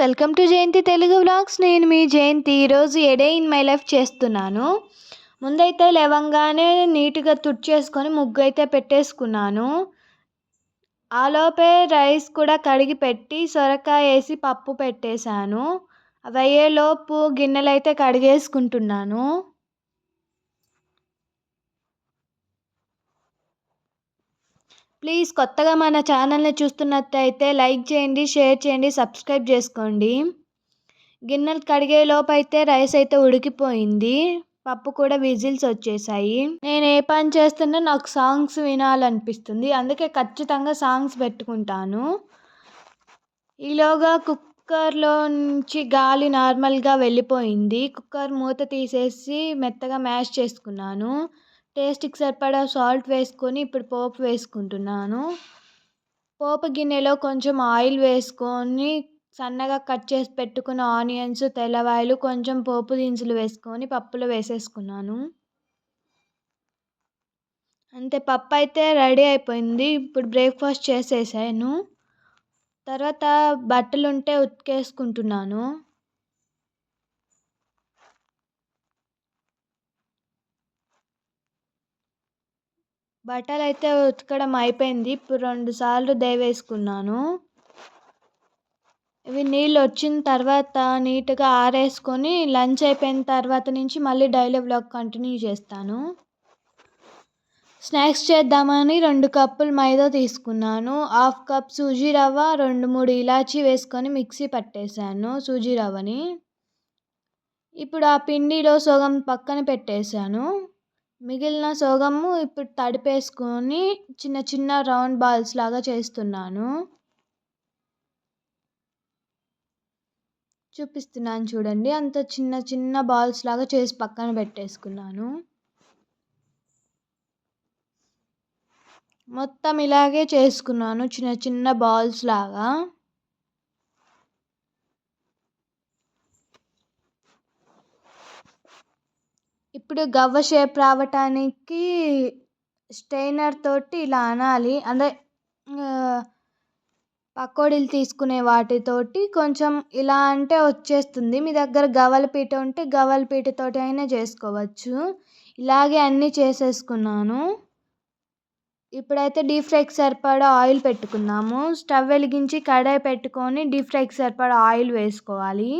Welcome to Jayanthi Telugu vlogs. నేను మీ జయంతి ఈరోజు ఎడే ఇన్ మై లైఫ్ చేస్తున్నాను. ముందైతే లేవంగానే నీట్గా తుడిచేసుకొని ముగ్గు అయితే పెట్టేసుకున్నాను ఆలోపే రైస్ కూడా కడిగి పెట్టి సొరకాయ వేసి పప్పు పెట్టేశాను. అవి అయ్యేలోపు గిన్నెలు అయితే కడిగేసుకుంటున్నాను. ప్లీజ్ కొత్తగా మన ఛానల్ని చూస్తున్నట్టయితే లైక్ చేయండి షేర్ చేయండి సబ్స్క్రైబ్ చేసుకోండి. గిన్నెలు కడిగే లోపు అయితే రైస్ అయితే ఉడికిపోయింది. పప్పు కూడా విజిల్స్ వచ్చేసాయి. నేను ఏ పని చేస్తున్నా నాకు సాంగ్స్ వినాలనిపిస్తుంది. అందుకే ఖచ్చితంగా సాంగ్స్ పెట్టుకుంటాను. ఈలోగా కుక్కర్లో నుంచి గాలి నార్మల్గా వెళ్ళిపోయింది. కుక్కర్ మూత తీసేసి మెత్తగా మ్యాష్ చేసుకున్నాను. టేస్ట్కి సరిపడా సాల్ట్ వేసుకొని ఇప్పుడు పోపు వేసుకుంటున్నాను. పోపు గిన్నెలో కొంచెం ఆయిల్ వేసుకొని సన్నగా కట్ చేసి పెట్టుకున్న ఆనియన్స్ తెల్లవాయలు కొంచెం పోపు దినుసులు వేసుకొని పప్పులో వేసేసుకున్నాను. అంతే పప్పు అయితే రెడీ అయిపోయింది. ఇప్పుడు బ్రేక్ఫాస్ట్ చేసేసాను. తర్వాత బట్టలు ఉంటే ఉతికేసుకుంటున్నాను. బట్టలు అయితే ఉతకడం అయిపోయింది. ఇప్పుడు రెండు సార్లు దేవేసుకున్నాను. ఇవి నీళ్ళు వచ్చిన తర్వాత నీట్గా ఆరేసుకొని లంచ్ అయిపోయిన తర్వాత నుంచి మళ్ళీ డైలీ బ్లాగ్ కంటిన్యూ చేస్తాను. స్నాక్స్ చేద్దామని రెండు కప్పులు మైదా తీసుకున్నాను. హాఫ్ కప్ సూజీ రవ్వ రెండు మూడు ఇలాచీ వేసుకొని మిక్సీ పట్టేశాను సూజీ రవ్వని. ఇప్పుడు ఆ పిండిలో సగం పక్కన పెట్టేశాను. మిగిలిన సగము ఇప్పుడు తడిపేసుకొని చిన్న చిన్న రౌండ్ బాల్స్ లాగా చేస్తున్నాను. చూపిస్తున్నాను చూడండి. అంత చిన్న చిన్న బాల్స్ లాగా చేసి పక్కన పెట్టేసుకున్నాను. మొత్తం ఇలాగే చేసుకున్నాను చిన్న చిన్న బాల్స్ లాగా. ఇప్పుడు గవ్వ షేప్ రావటానికి స్టెయినర్ తోటి ఇలా అనాలి. అంటే పకోడీలు తీసుకునే వాటితోటి కొంచెం ఇలా అంటే వచ్చేస్తుంది. మీ దగ్గర గవ్వల పీట ఉంటే గవ్వల పీటతోటి అయినా చేసుకోవచ్చు. ఇలాగే అన్నీ చేసేసుకున్నాను. ఇప్పుడైతే డీప్ ఫ్రైకి సరిపడా ఆయిల్ పెట్టుకుందాము. స్టవ్ వెలిగించి కడాయి పెట్టుకొని డీప్ ఫ్రైకి సరిపడా ఆయిల్ వేసుకోవాలి.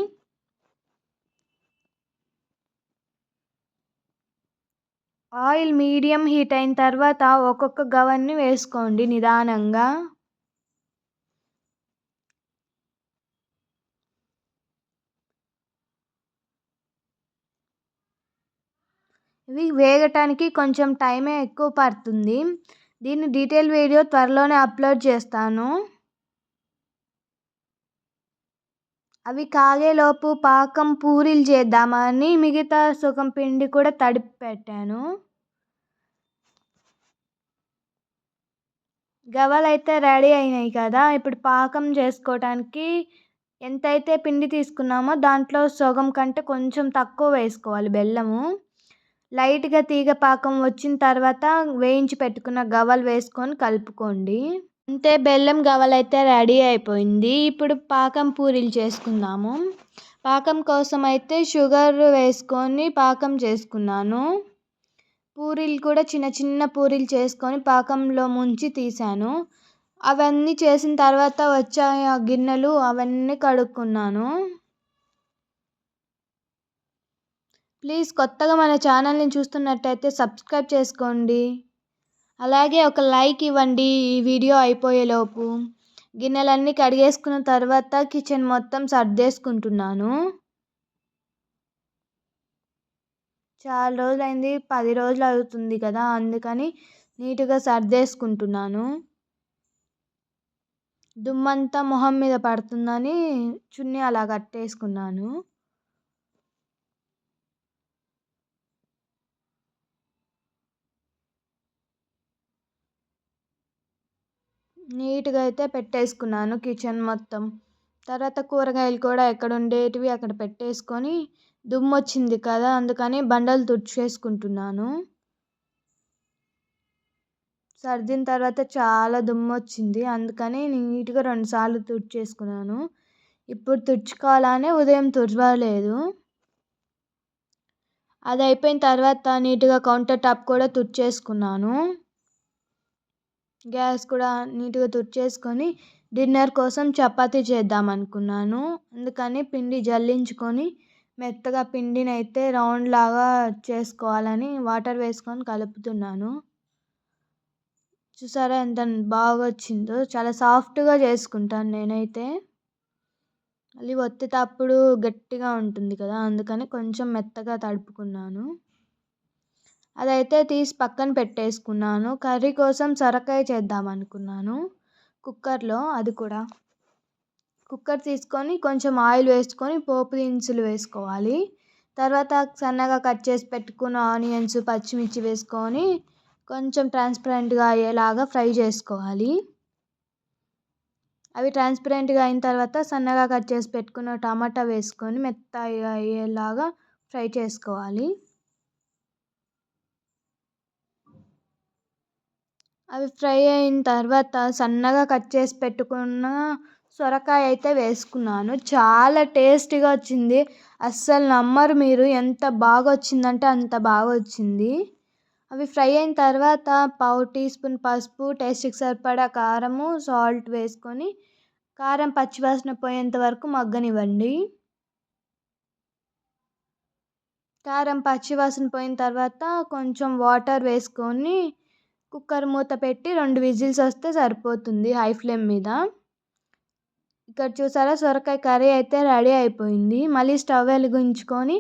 ఆయిల్ మీడియం హీట్ అయిన తర్వాత ఒక్కొక్క గవన్ని వేసుకోండి నిదానంగా. ఇవి వేగటానికి కొంచెం టైమే ఎక్కువ పడుతుంది. దీన్ని డీటెయిల్ వీడియో త్వరలోనే అప్లోడ్ చేస్తాను. అవి కాగేలోపు పాకం పూరీలు చేద్దామని మిగతా సుఖం పిండి కూడా తడిపి పెట్టాను. గవ్వలు రెడీ అయినాయి కదా ఇప్పుడు పాకం చేసుకోవటానికి ఎంతైతే పిండి తీసుకున్నామో దాంట్లో సగం కంటే కొంచెం తక్కువ వేసుకోవాలి బెల్లము. లైట్గా తీగ పాకం వచ్చిన తర్వాత వేయించి పెట్టుకున్న గవ్వలు వేసుకొని కలుపుకోండి. అంతే బెల్లం గవలైతే రెడీ అయిపోయింది. ఇప్పుడు పాకం పూరీలు చేసుకుందాము. పాకం కోసం అయితే షుగర్ వేసుకొని పాకం చేసుకున్నాను. పూరీలు కూడా చిన్న చిన్న పూరీలు చేసుకొని పాకంలో ముంచి తీసాను. అవన్నీ చేసిన తర్వాత వచ్చాయి ఆ గిన్నెలు అవన్నీ కడుక్కున్నాను. ప్లీజ్ కొత్తగా మన ఛానల్ని చూస్తున్నట్టయితే సబ్స్క్రైబ్ చేసుకోండి. అలాగే ఒక లైక్ ఇవ్వండి ఈ వీడియో అయిపోయేలోపు గిన్నెలన్నీ కడిగేసుకున్న తర్వాత కిచెన్ మొత్తం సర్దేసుకుంటున్నాను. చాలా రోజులైంది పది రోజులు అవుతుంది కదా అందుకని నీట్గా సర్దేసుకుంటున్నాను. దుమ్మంతా మొహం మీద పడుతుందని చున్నీ అలా కట్టేసుకున్నాను. నీట్గా అయితే పెట్టేసుకున్నాను కిచెన్ మొత్తం. తర్వాత కూరగాయలు కూడా ఎక్కడ ఉండేటివి అక్కడ పెట్టేసుకొని దుమ్ము వచ్చింది కదా అందుకని బండలు తుడిచేసుకుంటున్నాను. సర్దిన తర్వాత చాలా దుమ్ము వచ్చింది అందుకని నీట్గా రెండుసార్లు తుడిచేసుకున్నాను. ఇప్పుడు తుడుచుకోవాలనే ఉదయం తుడవలేదు. అది అయిపోయిన తర్వాత నీట్గా కౌంటర్ టాప్ కూడా తుడిచేసుకున్నాను. గ్యాస్ కూడా నీట్గా తుడిచేసుకొని డిన్నర్ కోసం చపాతీ చేద్దాం అనుకున్నాను. అందుకని పిండి జల్లించుకొని మెత్తగా పిండిని అయితే రౌండ్ లాగా చేసుకోవాలని వాటర్ వేసుకొని కలుపుతున్నాను. చూసారా ఎంత బాగా వచ్చిందో. చాలా సాఫ్ట్గా చేసుకుంటాను నేనైతే. మళ్ళీ ఒత్తేటప్పుడు గట్టిగా ఉంటుంది కదా. అందుకని కొంచెం మెత్తగా తడుపుకున్నాను. అదైతే తీసి పక్కన పెట్టేసుకున్నాను. కర్రీ కోసం సొరకాయ చేద్దాం అనుకున్నాను. కుక్కర్లో అది కూడా. కుక్కర్ తీసుకొని కొంచెం ఆయిల్ వేసుకొని పోపు దినుసులు వేసుకోవాలి. తర్వాత సన్నగా కట్ చేసి పెట్టుకున్న ఆనియన్స్ పచ్చిమిర్చి వేసుకొని కొంచెం ట్రాన్స్పరెంట్గా అయ్యేలాగా ఫ్రై చేసుకోవాలి. అవి ట్రాన్స్పరెంట్గా అయిన తర్వాత సన్నగా కట్ చేసి పెట్టుకున్న టమాటా వేసుకొని మెత్తగా అయ్యేలాగా ఫ్రై చేసుకోవాలి. అవి ఫ్రై అయిన తర్వాత సన్నగా కట్ చేసి పెట్టుకున్న సొరకాయ అయితే వేసుకున్నాను. చాలా టేస్టీగా వచ్చింది. అస్సలు నమ్మరు మీరు ఎంత బాగా వచ్చిందంటే అంత బాగా వచ్చింది. అవి ఫ్రై అయిన తర్వాత పావు టీ స్పూన్ పసుపు టేస్ట్కి సరిపడా కారము సాల్ట్ వేసుకొని కారం పచ్చివాసన పోయేంత వరకు మగ్గనివ్వండి. కారం పచ్చివాసన పోయిన తర్వాత కొంచెం వాటర్ వేసుకొని కుక్కర్ మూత పెట్టి రెండు విజిల్స్ వస్తే సరిపోతుంది హై ఫ్లేమ్ మీద. ఇక్కడ చూసారా? సొరకాయ కర్రీ అయితే రెడీ అయిపోయింది. మళ్ళీ స్టవ్ వెలిగించుకొని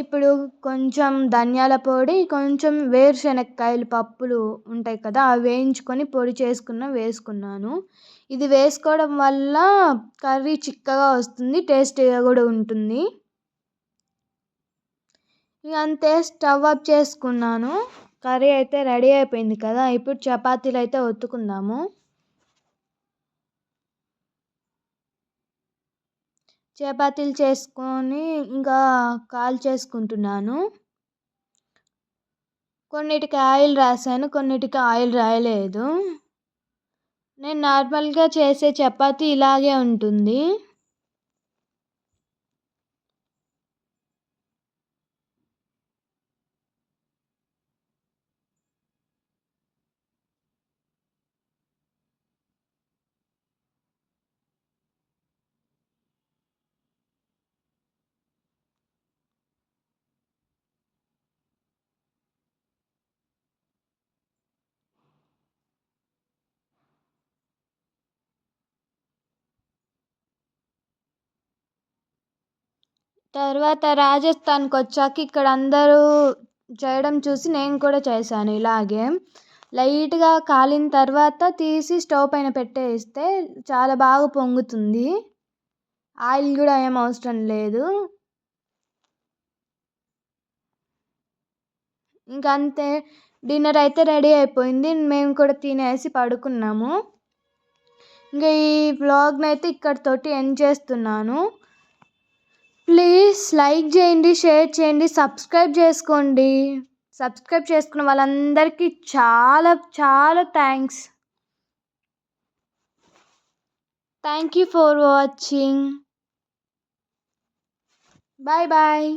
ఇప్పుడు కొంచెం ధనియాల పొడి కొంచెం వేరుశనక్కాయలు పప్పులు ఉంటాయి కదా అవి వేయించుకొని పొడి చేసుకున్న వేసుకున్నాను. ఇది వేసుకోవడం వల్ల కర్రీ చిక్కగా వస్తుంది టేస్టీగా కూడా ఉంటుంది. ఇక అంతే స్టవ్ ఆఫ్ చేసుకున్నాను. కర్రీ అయితే రెడీ అయిపోయింది కదా ఇప్పుడు చపాతీలు అయితే ఒత్తుకుందాము. చపాతీలు చేసుకొని ఇంకా కాల్ చేసుకుంటున్నాను. కొన్నిటికి ఆయిల్ రాసాను కొన్నిటికి ఆయిల్ రాయలేదు. నేను నార్మల్గా చేసే చపాతీ ఇలాగే ఉంటుంది. తర్వాత రాజస్థాన్కి వచ్చాక ఇక్కడ అందరూ చేయడం చూసి నేను కూడా చేశాను ఇలాగే. లైట్గా కాలిన తర్వాత తీసి స్టవ్ పైన పెట్టేస్తే చాలా బాగా పొంగుతుంది. ఆయిల్ కూడా ఏం అవసరం లేదు. ఇంకా అంతే. డిన్నర్ అయితే రెడీ అయిపోయింది. మేము కూడా తినేసి పడుకున్నాము. ఇంకా ఈ వ్లాగ్ని అయితే ఇక్కడితోటి ఎండ్ చేస్తున్నాను. ప్లీజ్ లైక్ చేయండి షేర్ చేయండి సబ్స్క్రైబ్ చేసుకోండి. సబ్స్క్రైబ్ చేసుకున్న వాళ్ళందరికీ చాలా చాలా thanks. Thank you for watching bye bye